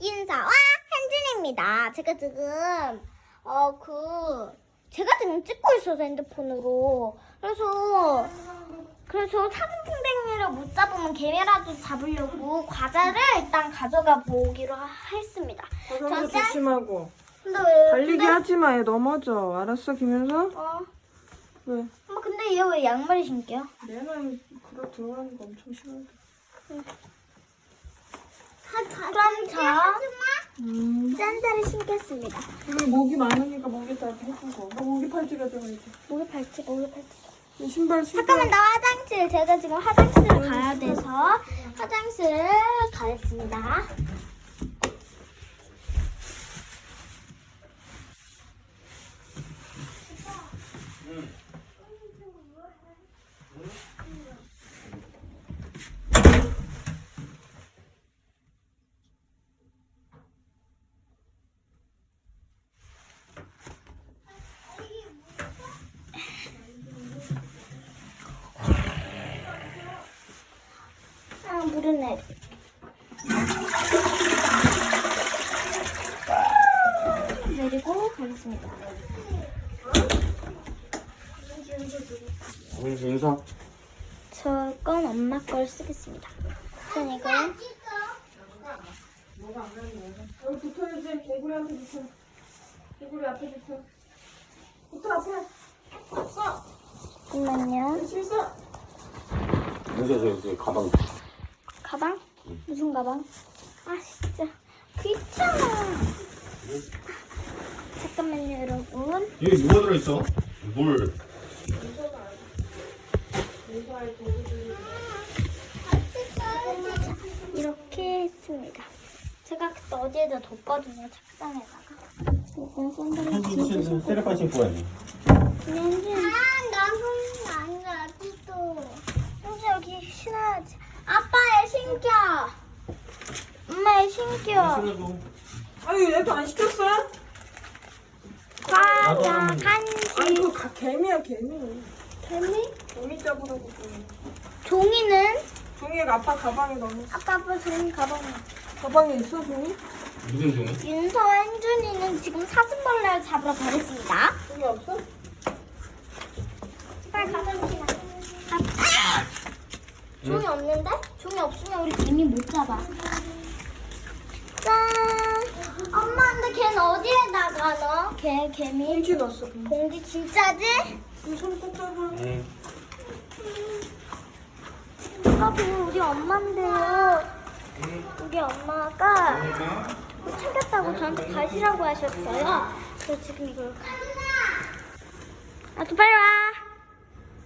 인사와 현진입니다. 제가 지금 어 그 제가 지금 찍고 있어서 핸드폰으로 그래서 그래서 사슴 풍뎅이를 못 잡으면 개미라도 잡으려고 과자를 일단 가져가 보기로 하- 했습니다. 화장도 짠! 조심하고 근데 왜 달리기 근데, 하지 마. 얘 넘어져. 알았어, 김윤서? 어, 왜? 엄마 근데 얘 왜 양말이 신게요? 얘는 그러 들어가는 거 엄청 싫어해. 그럼 저 음. 짠자를 신겠습니다. 그리고 목이 많으니까 목에 다 해주고. 너 목이 팔찌가 좀 이렇게. 목에 팔찌, 목에 팔찌. 이 신발 신고. 잠깐만 나 화장실 제가 지금 화장실을 가야 돼서 화장실을 가겠습니다. 아, 내리. 내리고 가겠습니다. 민수 인사. 저 건 엄마 걸 쓰겠습니다. 전 이거 여기 붙어야지. 개구리 앞에 붙어. 개구리 앞에 붙어. 붙어 앞에. 써. 잠깐만요. 열심히 써. 민수 저, 저 가방. 가방? 무슨 가방? 아 진짜 귀찮아. 잠깐만요, 여러분. 여기 뭐가 들어있어? 물. 이렇게 했습니다. 제가 그때 어디에다 뒀거든요, 책상에다가. 이건 샌들을 진짜 신고 세레파 신고 왔네. 현진. 아, 나 손이 안 가지도. 현진 여기 신어야지. 아빠 얘 신겨. 엄마 얘 신겨. 아유, 얘도 안 시켰어? 과자, 아니, 간식. 그거 가, 개미야, 개미. 개미? 개미 잡으라고. 좀. 종이는? 종이가 아빠 가방에 넣어. 아빠 아빠 종이 가방에. 가방에 있어, 종이? 무슨 종이? 윤서와 현준이는 지금 사슴벌레를 잡으러 가겠습니다. 종이 없어? 빨리. 아! 종이 없는데? 종이 없으면 우리 개미 못 잡아. 짠! 엄마, 근데 걔는 어디에다가 넣어? 걔, 개미? 봉지 넣었어, 봉지. 봉지 진짜지? 손꼭 잡아. 응. 아, 그거 우리 엄마인데요. 우리 엄마가 이거 챙겼다고 저한테 가시라고 하셨어요. 그래서 지금 이걸 가. 아, 또 빨리 와.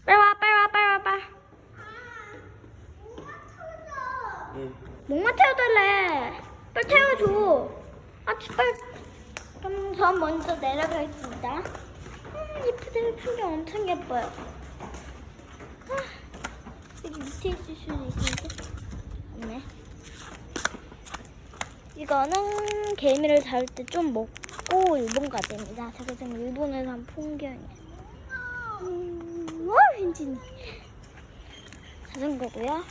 빨리 와, 빨리 와, 빨리 와, 빨리. 응. 목마 태워달래. 빨리 태워줘. 아, 빨리. 그럼 전 먼저 내려가겠습니다. 음, 이쁘들 풍경 엄청 예뻐요. 아, 여기 밑에 있을 수도 있는데. 없네. 이거는 개미를 잡을 때 좀 먹고 일본 가재입니다. 제가 지금 일본에서 한 풍경이에요. 음, 와, 현진이. 자전거고요.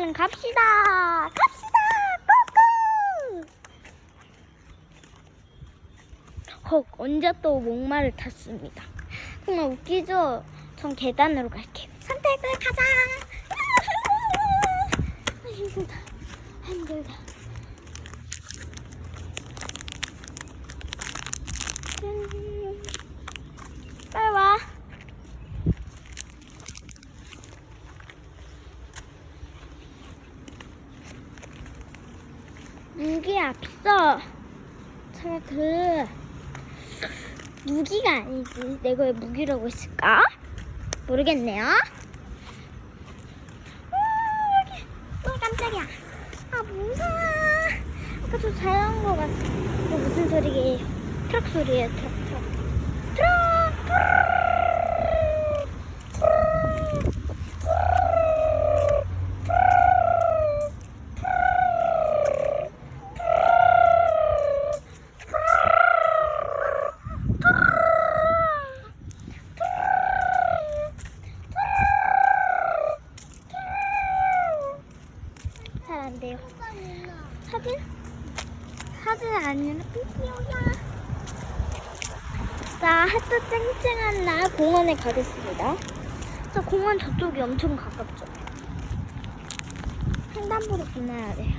자, 얼른 갑시다. 갑시다. 고고. 헉, 언제 또 목마를 탔습니다. 정말 웃기죠? 전 계단으로 갈게요. 선택을 가자. 아, 힘들다. 힘들다. 짠. 빨리 와. 무기 앞서 제가 그 무기가 아니지. 내가 왜 무기라고 했을까? 모르겠네요. 아 여기. 또 깜짝이야. 아 무서워. 아까 저 자전거 같아. 이거 무슨 소리예요? 트럭 소리예요 트럭 트럭 잘 안 돼요. 사진? 사진 아니라 비디오야. 자, 햇볕 쨍쨍한 날 공원에 가겠습니다. 자, 공원 저쪽이 엄청 가깝죠. 횡단보도 건너야 돼요.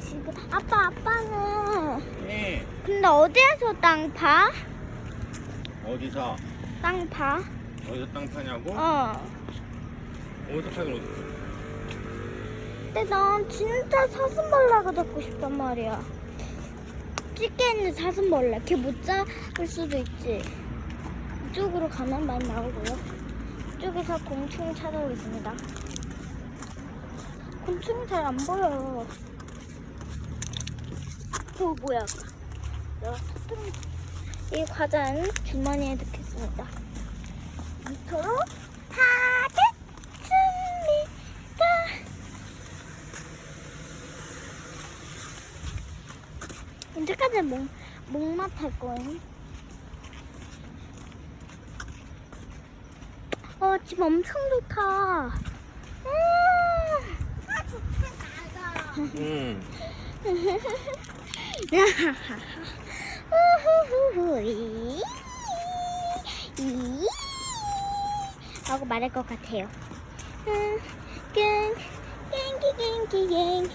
지금 아빠 아빠는 네. 근데 어디에서 땅 파? 어디서? 땅 파? 어디서 땅 파냐고? 어. 파긴 어디? 근데 난 진짜 사슴벌레가 잡고 싶단 말이야. 찌개 있는 사슴벌레. 걔 못 잡을 수도 있지. 이쪽으로 가면 많이 나오고요. 이쪽에서 곤충 찾아오겠습니다. 곤충이 잘안 보여요. 어, 뭐야. 내가 터뜨린 이 과자는 주머니에 넣겠습니다. 밑으로 하겠습니다. 언제까지 목, 목맛 할 거예요? 어, 집 엄청 좋다. 음. 아, 좋다, 응. 우후후후, 이, 이, 라고 말할 것 같아요. 음, 깽, 깽기깽기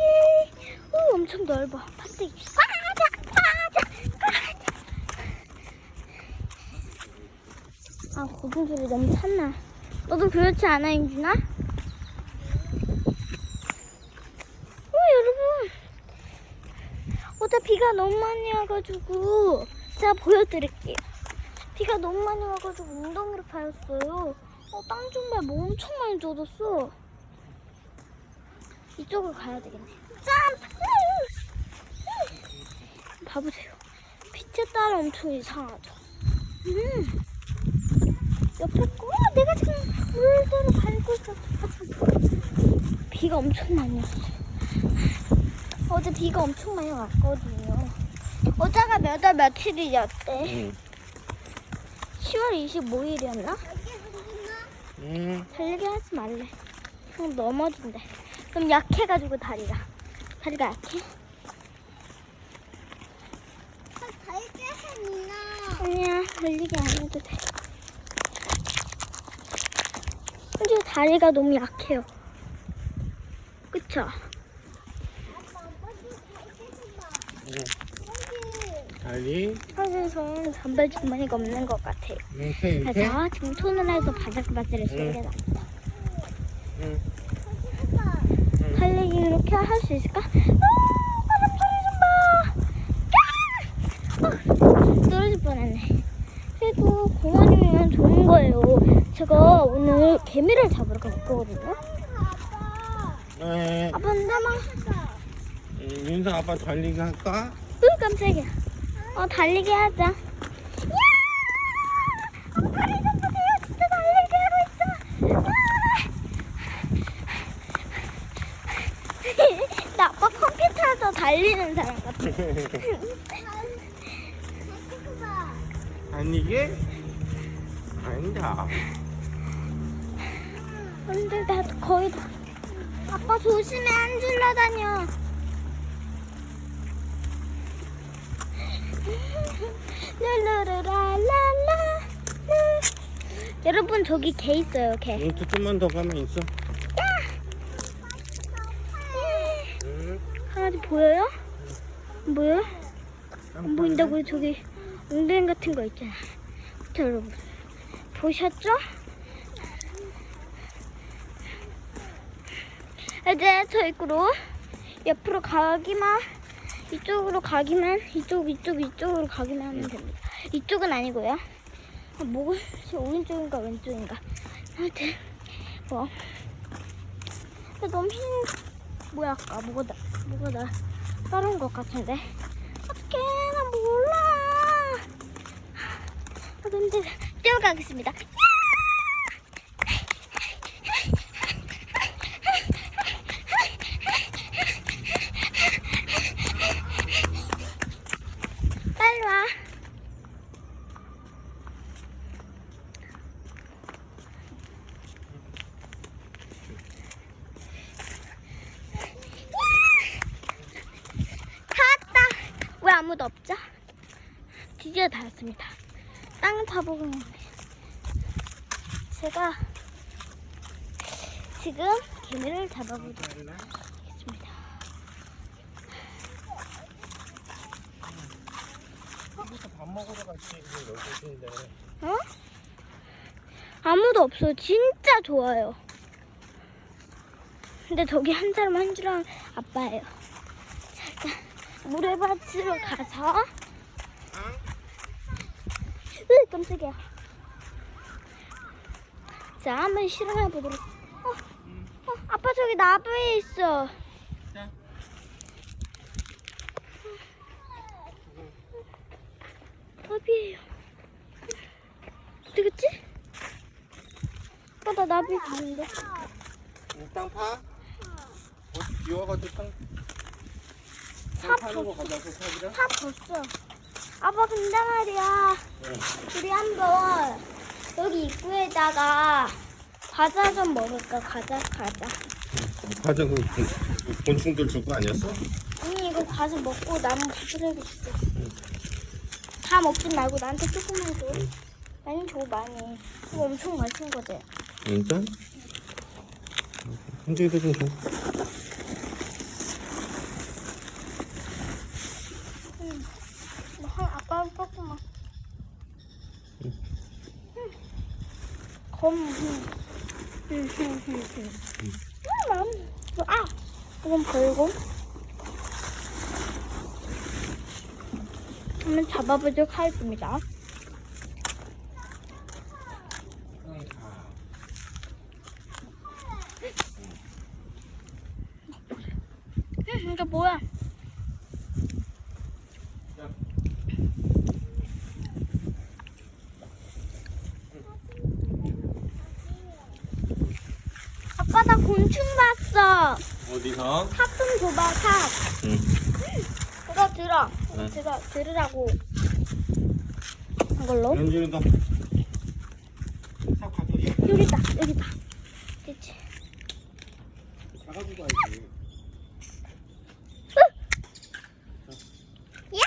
어요. 응. 오 엄청 넓어 파스틱 과자 과자 과자 아 고등소리 너무 찼나 너도 그렇지 않아 인준아? 어 여러분 어제 비가 너무 많이 와가지고 제가 보여드릴게요. 비가 너무 많이 와가지고 웅덩이를 파였어요. 어, 땅 좀봐 뭐 엄청 많이 젖었어. 이쪽으로 가야 되겠네. 짠! 봐보세요. 빛에 따라 엄청 이상하죠. 음. 옆에 거, 어, 내가 지금 물대로 밟고 있었어. 비가 엄청 많이 왔어요. 어제 비가 엄청 많이 왔거든요. 어제가 몇 월 며칠이었대? 응. 10월 25일이었나? 응. 달리기 하지 말래. 형 넘어진대. 좀 약해가지고 다리가. 다리가 약해? 달리기 했나? 아니야, 달리기 안 해도 돼. 근데 다리가 너무 약해요. 그쵸? 달리. 사실 저는 담배 주머니가 없는 것 같아요. 이렇게 이렇게. 그래서 지금 손을 해서 바삭바삭을 쏘게 납니다 응. 달리기 이렇게 할 수 있을까? 아, 바람 소리 좀 봐. 까! 어, 떨어질 뻔했네. 그래도 공원이면 좋은 거예요. 제가 오늘 개미를 잡으러 갈 거거든요. 네. 아빠 나만. 응, 윤서 아빠 달리기 할까? 으 깜짝이야. 어 달리기 하자. 야! 어, 다리 좀 보세요. 진짜 달리기 하고 있어. 아! 나 아빠 컴퓨터에서 달리는 사람 같 아. 달리기? 아니다. 근데 나 거의 다. 아빠 조심해 안 줄러다녀. 룰루루랄랄라. 여러분 저기 개 있어요 개. 응, 조금만 더 가면 있어. 응. 강아지 보여요? 안 보여요? 안 보인다고요 저기 웅덩이 같은 거 있잖아. 그쵸 여러분 보셨죠? 이제 저 입구로 옆으로 가기만 이쪽으로 가기만 이쪽 이쪽 이쪽으로 가기만 하면 됩니다. 이쪽은 아니고요. 아, 뭐가 지 오른쪽인가 왼쪽인가 하여튼 뭐 너무 힘 뭐야 아까 뭐가 나 뭐가 나 따른 것 같은데. 어떡해 나 몰라. 아 너무 뛰어가겠습니다 빨리 와 다 왔다. 왜 아무도 없죠? 드디어 다 왔습니다. 땅을 파보고 있는데 제가 지금 개미를 잡아보도록 하겠습니다. 먹으러 갈지 이거 열두시인데 어? 아무도 없어. 진짜 좋아요. 근데 저기 한 사람 한 줄은 아빠예요. 자, 일단 물에밭으로 가서 으 깜짝이야. 자, 한번 실험해 보도록. 어, 어, 아빠 저기 나무에 있어. 자. 나비예요. 어디 갔지? 나비 봤는데. 땅 파? 어디 비와가지고 땅, 사땅 파는 거 가져와서 사기라? 다 봤어. 아빠 근데 말이야. 우리 한번 여기 입구에다가 과자 좀 먹을까? 과자 과자. 과자 그 곤- 곤충들 줄 거 아니었어? 아니 이거 과자 먹고 남은 부스러기 있어. 다 먹지 말고 나한테 조금만 줘. 많이 줘 많이. 이거 엄청 맛있는 거지. 진짜? 현주이도 좀 줘. 뭐한 아빠 조금만. 응. 검. 응. 응, 응, 응, 응. 음, 아, 이건 벌고. 한번 잡아보도록 하겠습니다. 응, 이게 뭐야? 아빠 나 곤충 봤어. 어디서? 삽 좀 줘봐 삽. 응. 이거 들어. 응. 들어 들으라고. 이걸로. 가져오자. 여기다 여기다. 그치. 가가지고 와야지. 야.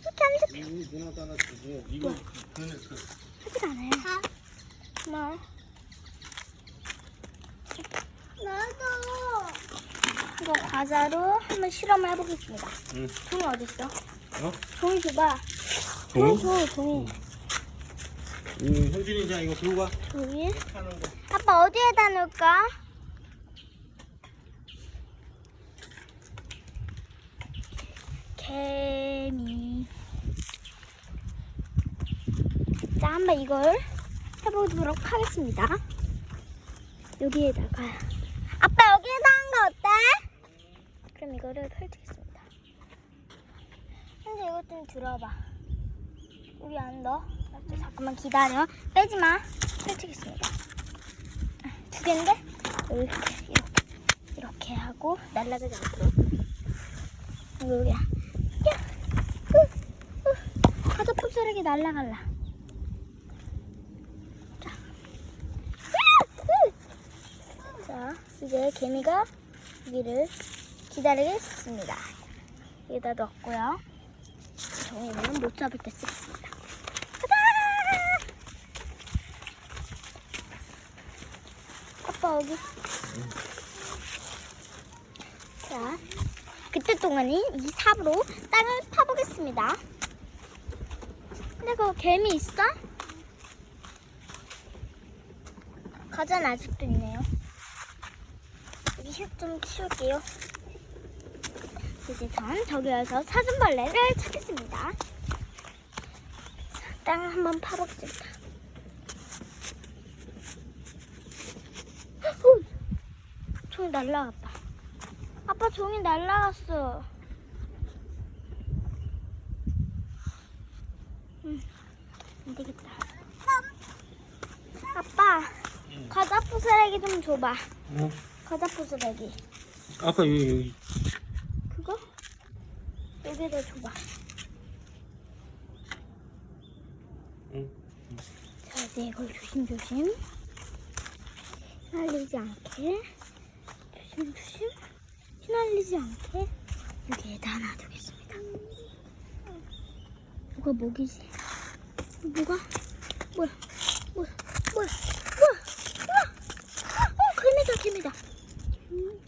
이렇게 안 돼. 이 누나도 하나 주고 이거 그, 그 하지 않아요. 고마워. 나도. 이거 한번 실험을 해보겠습니다. 응. 종이 어디 있어? 어? 종이 줘봐. 종이 종이? 줘, 종이. 응, 현준이 이제 이거 들고 와. 종이. 하는 거. 아빠 어디에다 놓을까? 개미. 자, 한번 이걸 해보도록 하겠습니다. 여기에다가. 아빠 여기에다 한 거 어때? 그럼 이거를 펼치겠습니다. 현재 이것 좀 들어봐. 여기 안 넣어. 알았어, 잠깐만 기다려. 빼지 마. 펼치겠습니다. 두 개인데 이렇게 이렇게 이렇게 하고 날라가지 않도록 여기야 야, 으, 으. 가자 풋쓰레기 날라갈라 자, 으, 으. 자 이제 개미가 여기를 기다리겠습니다 여기다 넣었고요 종이는 못 잡을 때 쓰겠습니다 아빠 여기. 자, 그때 동안은 이 삽으로 땅을 파보겠습니다. 근데 그 개미 있어? 과자는 아직도 있네요. 여기 흙 좀 치울게요. 이제 전 저기 와서 사슴벌레를 찾겠습니다. 땅 한번. 어, 종이 날라갔다. 아빠 종이 날라갔어. 응, 안 되겠다. 아빠, 과자 부스러기 좀 줘봐. 어? 과자 부스러기. 아까 여기 여기? 여기다 줘봐. 응. 자, 이제 이걸 조심조심. 휘날리지 않게. 조심조심. 휘날리지 않게. 여기에다 놔두겠습니다. 뭐가 목이지? 뭐가? 뭐야? 뭐야? 뭐야? 뭐야? 어, 개미다, 개미다. 음.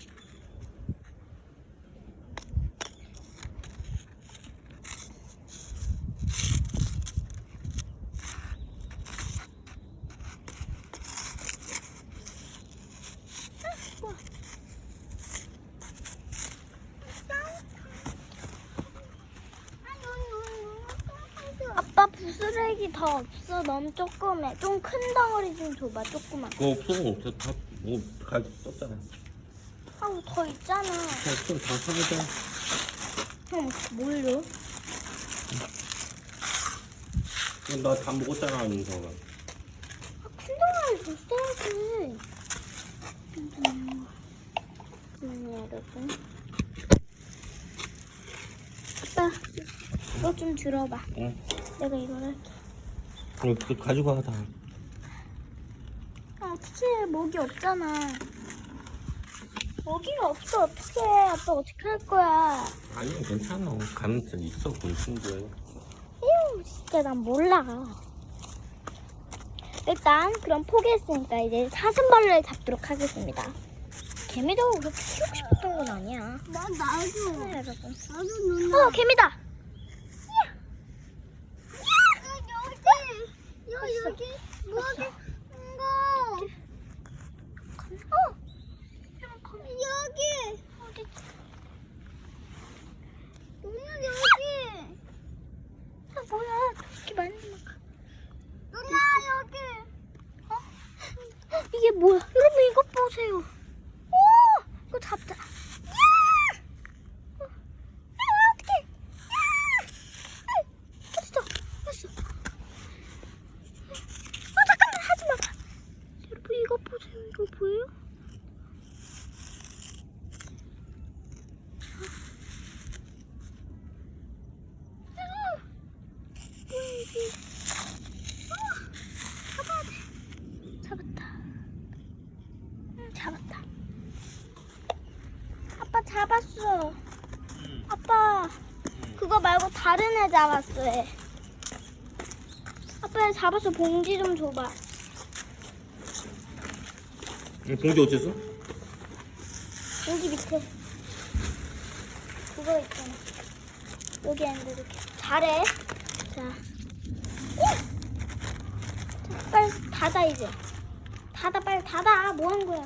부스러기 더 없어. 너무 조그매. 좀 큰 덩어리 좀 줘봐. 조그만. 그거 없어 없어 다뭐 가지 썼잖아 아우 더 있잖아. 자좀다 사보자 형 뭘로? 나다 먹었잖아 윤서가 아, 큰 덩어리 줬어야지. 음, 음, 여러분. 아빠 이거 좀 들어봐. 응 내가 이걸 할게. 그럼 그 가지고 가다 아, 어떡해. 목이 없잖아. 먹이가 없어. 어떡해. 아빠 어떻게 할 거야. 아니 괜찮아 가능성 있어 그 친구야 에휴, 진짜 난 몰라. 일단 그럼 포기했으니까 이제 사슴벌레를 잡도록 하겠습니다. 개미도 그렇게 키우고 싶었던 건 아니야. 나 나도. 네, 여러분. 나도 누나. 어, 개미다. 여기. 여. 여기. 이거. 어, 여기. 어디? 누나 여기. 아, 뭐야? 이렇게 많이 막. 누나 여기. 어? 이게 뭐야? 여러분 이것 보세요. 오, 이거 잡자. 야! 어, 야, 어떡해? 야! 어딨어? 어딨어? 어, 잠깐만 하지 마. 여러분 이거 보세요. 이거 보여요? 아, 뭐야 이게? 어, 잡아야 돼. 잡았다. 응, 잡았다. 아빠 잡았어. 아빠 그거 말고 다른 애 잡았어. 애. 잡았어. 봉지 좀 줘봐. 응, 봉지 어째서? 봉지 밑에 그거 있잖아. 여기 앉아 이렇게. 잘해. 자. 오! 자, 빨리 닫아 이제. 닫아 빨리 닫아. 뭐 하는 거야?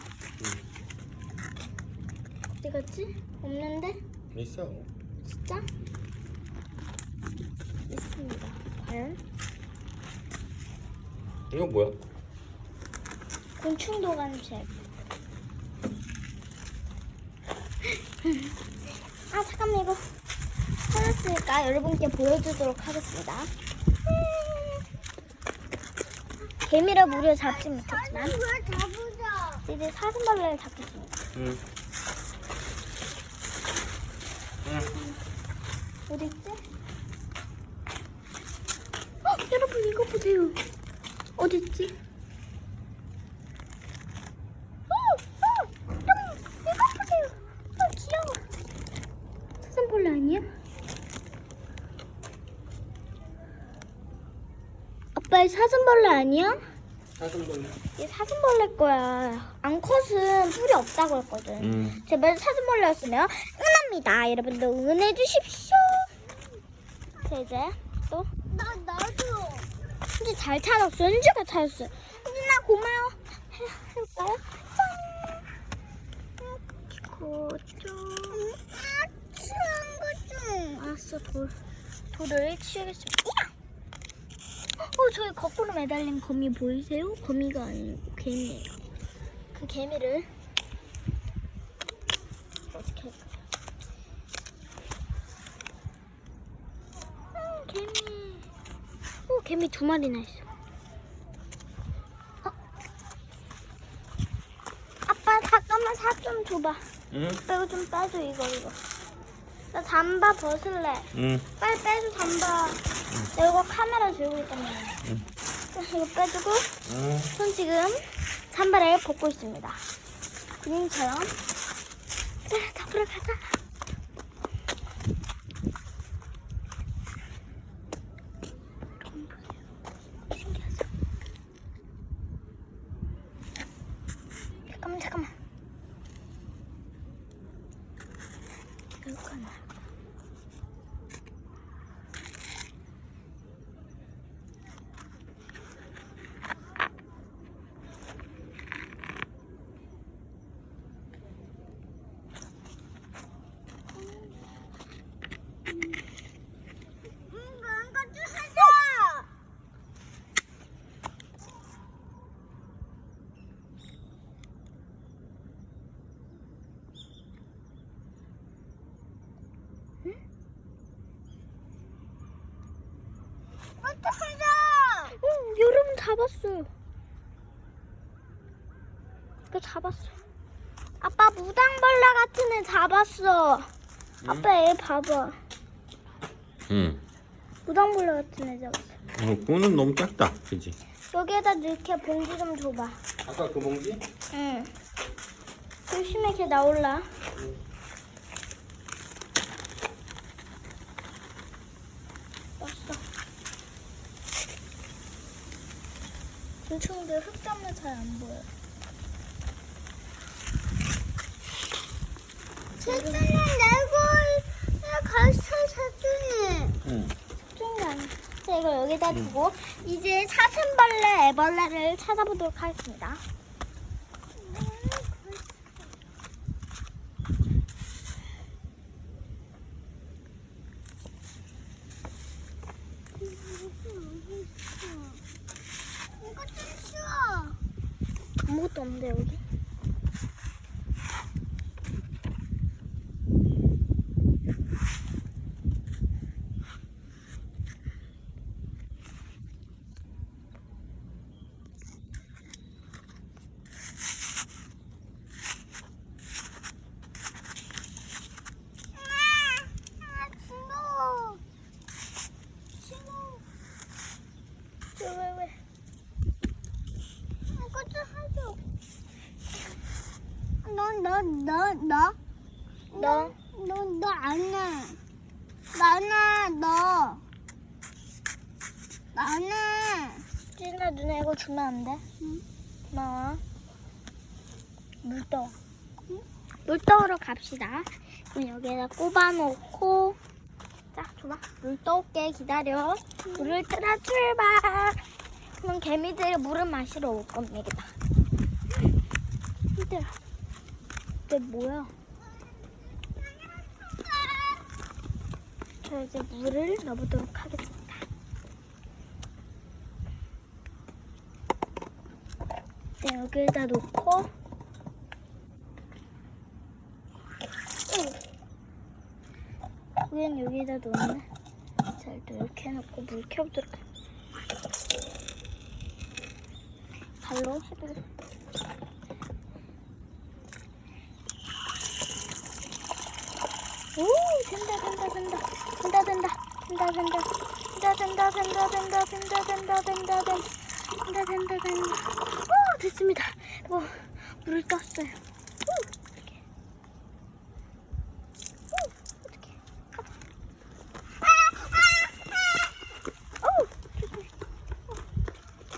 어디 갔지? 없는데? 있어 진짜? 있습니다. 과연? 이거 뭐야? 곤충 도관책. 아 잠깐만 이거 찾았으니까 여러분께 보여주도록 하겠습니다. 개미를 무려 잡지 못했지만. 이제 사슴벌레를 잡겠습니다. 응 응. 어디 있지? 어, 여러분 이거 보세요. 어디 있지? 어, 어, 귀여워. 사슴벌레 아니야? 아빠 이 사슴벌레 아니야? 사슴벌레 이 사슴벌레 거야. 암컷은 뿔이 없다고 했거든. 응 제발 사슴벌레였으면 응원합니다. 여러분도 응원해 주십시오. 자, 이제. 현지 잘 찾았어. 현지가 찾았어. 현진아 고마워. 해, 해볼까요? 짠. 고조. 아, 추운 거 좀. 알았어 돌 돌을 치우겠습니다. 야! 오, 저기 거꾸로 매달린 거미 보이세요? 거미가 아니고 개미예요. 그 개미를 어떻게 할까요? 음, 개미. 오, 개미 두 마리나 있어. 어? 아빠 잠깐만 살좀 줘봐. 응? 빼고 좀 빼줘 이거 이거. 나 잠바 벗을래. 응. 빨리 빼줘 잠바. 나 이거 카메라 들고 있단 말이야. 응. 자, 이거 빼주고 응. 전 지금 잠바를 벗고 있습니다. 군인처럼. 자, 잡으러 가자. 좀 보세요. 신기하죠? 잠깐만, 잠깐만. 잠깐만. 뭔가 좀 하자. 어떡하자! 응, 여러분 잡았어요. 이거 잡았어. 아빠 무당벌레 같은 애 잡았어. 아빠 얘 봐봐. 응. 무당벌레 같은 애 잡았어. 어, 그거는 너무 작다. 그지? 여기에다 넣게 봉지 좀 줘봐. 아까 그 봉지? 응. 조심해 걔 나올라. 왔어. 곤충들 흙 때문에 잘안 보여. 세준이 내고 갈치 세준이. 응. 좀 아니. 자 이거 여기다 두고 이제 사슴벌레, 애벌레를 찾아보도록 하겠습니다. 이거 좀 쉬워. 아무것도 없는데 여기. 아, 진호. 진호. 왜, 왜, 왜? 이거 좀 해줘. 너, 너, 너, 너? 너? 너, 너 안 해. 나는 너. 나는. 진아 누나 이거 주면 안 돼? 응. 고마워. 물떡. 갑시다. 그럼 여기에다 꼽아놓고 자, 줘봐. 물 떠올게 기다려. 물을 뜨라 출발. 그럼 개미들이 물을 마시러 올 겁니다. 힘들어. 이게 뭐야? 자, 이제 물을 넣어보도록 하겠습니다. 네, 여기에다 놓고 위엔 여기다 놓네. 자, 이렇게 해놓고 물 켜보도록 해. 발로 해보도록. 오, 된다, 된다, 된다, 된다, 된다, 된다, 된다, 된다, 된다, 된다, 된다, 된다, 된다, 된다, 된다, 된다, 된다, 된다. 오, 됐습니다. 오, 물을 떴어요. 오, 이렇게. 오, 어떡해. 어우, 조심해. 어,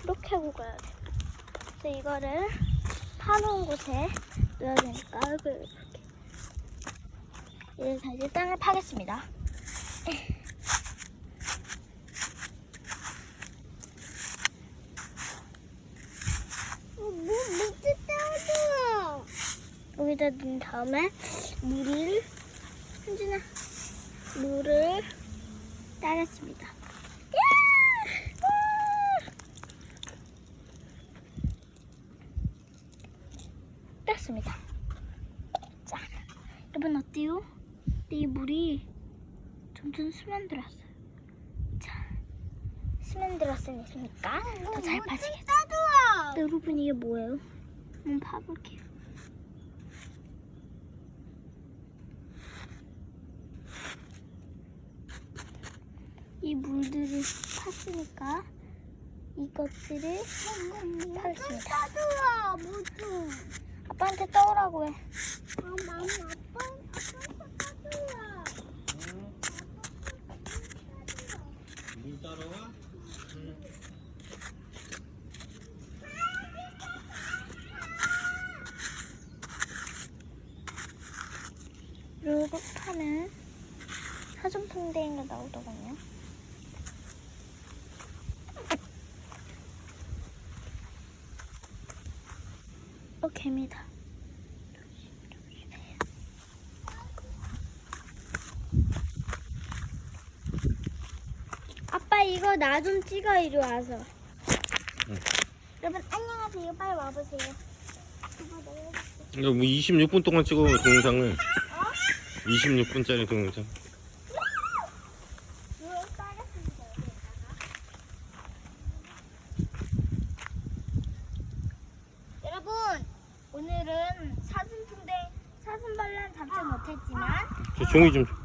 이렇게 하고 가야 돼. 그래서 이거를 파놓은 곳에 넣어야 되니까 이렇게. 이제 다시 땅을 파겠습니다. 물, 물도 따줘. 여기다 넣은 다음에 물을, 현진아, 물을 따랐습니다. 야! 우! 넣었습니다. 짠. 여러분 어때요? 이 물이 점점 스며들었어요. 자, 스며들었으니까 더 잘 빠지겠다. 여러분 이게 뭐예요? 한번 봐볼게요. 이 물들을 팠으니까 이것들을 모두. 아빠한테 떠오라고 해. 아, 마마 아빠 아빠 따뜻하. 물 따라와? 이러고 파면 사슴풍뎅이가 나오더군요. 어, 개미다. 아빠 이거 나 좀 찍어 이리 와서. 여러분 안녕하세요. 빨리 와보세요. 이거 뭐 26분 동안 찍어 동영상을 26분짜리 동영상 물 따겠습니다. 여러분 오늘은 사슴풍뎅 사슴벌레는 잡지 못했지만 저 종이 좀 줘.